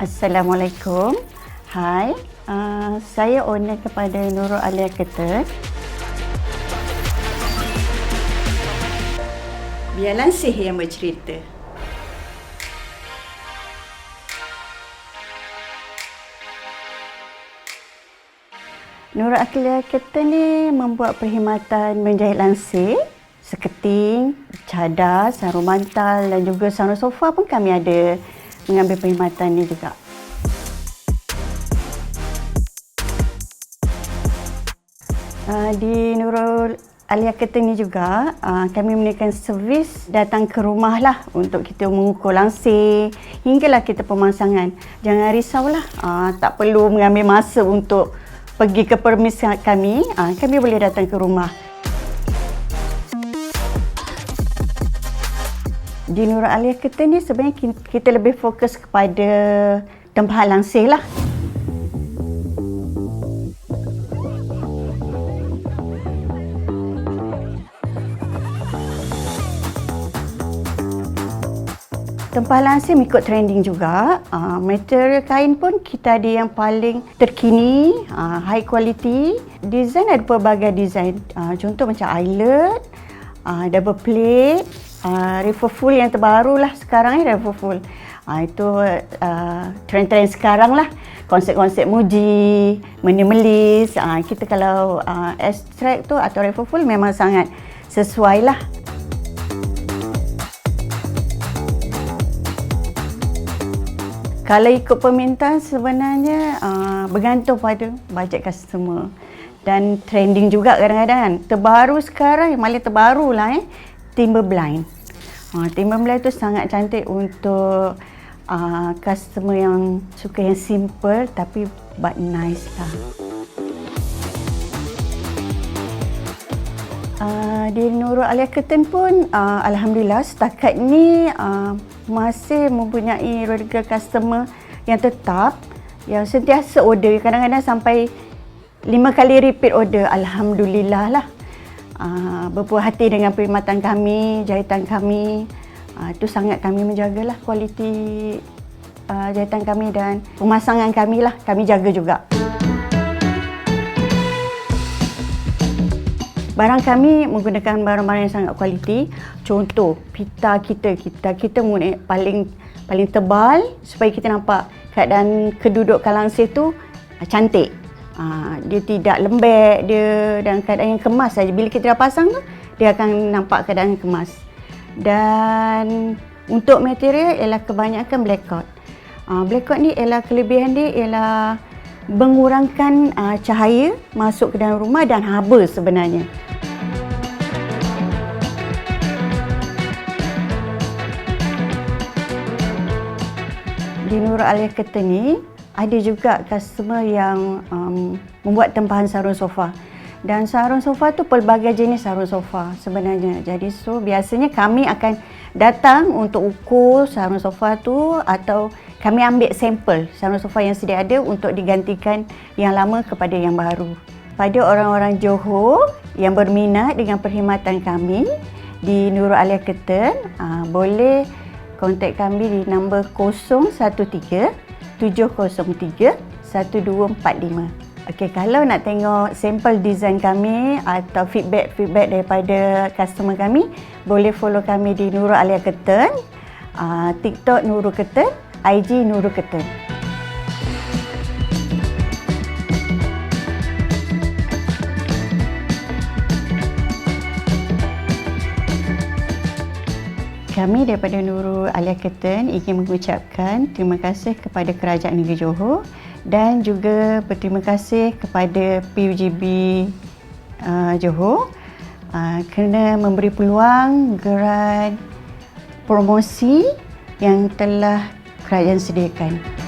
Assalamualaikum. Hai, uh, saya owner kepada Nurul Alia Keter. Biar Lansih yang bercerita. Nurul Alia Keter ni membuat perkhidmatan menjahit lansir, seketing, cadar, sarung mantal dan juga sarung sofa pun kami ada mengambil perkhidmatan ni juga. Uh, di Nurul Alia Keting ni juga uh, kami menaikkan servis datang ke rumah lah untuk kita mengukur langsir hinggalah kita pemasangan. Jangan risaulah, uh, tak perlu mengambil masa untuk pergi ke permis kami, kami boleh datang ke rumah. Di Nurul Alia Keting ni sebenarnya kita lebih fokus kepada tempahan langsir lah. Tempah lansir ikut trending juga. Uh, material kain pun kita ada yang paling terkini, uh, high quality. Design ada pelbagai design. Uh, contoh macam eyelet, uh, double plate, uh, river full yang terbaru lah sekarang ni river full. Uh, itu uh, trend-trend sekarang lah. Konsep-konsep muji, minimalis. Uh, kita kalau uh, extract tu atau river full memang sangat sesuai lah. Kalau ikut permintaan sebenarnya uh, bergantung pada bajet customer dan trending juga kadang-kadang kan. Terbaru sekarang, yang paling terbaru lah eh, Timberblind. Uh, Timberblind tu sangat cantik untuk uh, customer yang suka yang simple tapi but nice lah. Uh, di Nurul Alia Curtain pun uh, Alhamdulillah setakat ni uh, masih mempunyai regular customer yang tetap yang sentiasa order kadang-kadang sampai lima kali repeat order alhamdulillah lah uh, berpuas hati dengan perkhidmatan kami jahitan kami uh, itu sangat kami menjagalah kualiti uh, jahitan kami dan pemasangan kami lah kami jaga juga Barang kami menggunakan barang-barang yang sangat kualiti. Contoh, pita kita, kita kita menggunakan paling paling tebal supaya kita nampak keadaan kedudukan langsir tu ah, cantik. Uh, dia tidak lembek dia dan keadaan yang kemas saja. Bila kita dah pasang tu, dia akan nampak keadaan yang kemas. Dan untuk material ialah kebanyakan blackout. Uh, blackout ni ialah kelebihan dia ialah mengurangkan uh, cahaya masuk ke dalam rumah dan haba sebenarnya. di Nurul Alia Keta ni ada juga customer yang um, membuat tempahan sarung sofa. Dan sarung sofa tu pelbagai jenis sarung sofa sebenarnya. Jadi so biasanya kami akan datang untuk ukur sarung sofa tu atau kami ambil sampel sarung sofa yang sedia ada untuk digantikan yang lama kepada yang baru. Pada orang-orang Johor yang berminat dengan perkhidmatan kami di Nurul Alia Keten, uh, boleh kontak kami di nombor 013 703 1245. Okey, kalau nak tengok sampel design kami atau feedback-feedback daripada customer kami, boleh follow kami di Nurul Alia Keten, uh, TikTok Nurul Keten, IG Nurul Keten. Kami daripada Nurul Alia Keten ingin mengucapkan terima kasih kepada Kerajaan Negeri Johor dan juga berterima kasih kepada PUJB uh, Johor uh, kerana memberi peluang geran promosi yang telah kerajaan sediakan.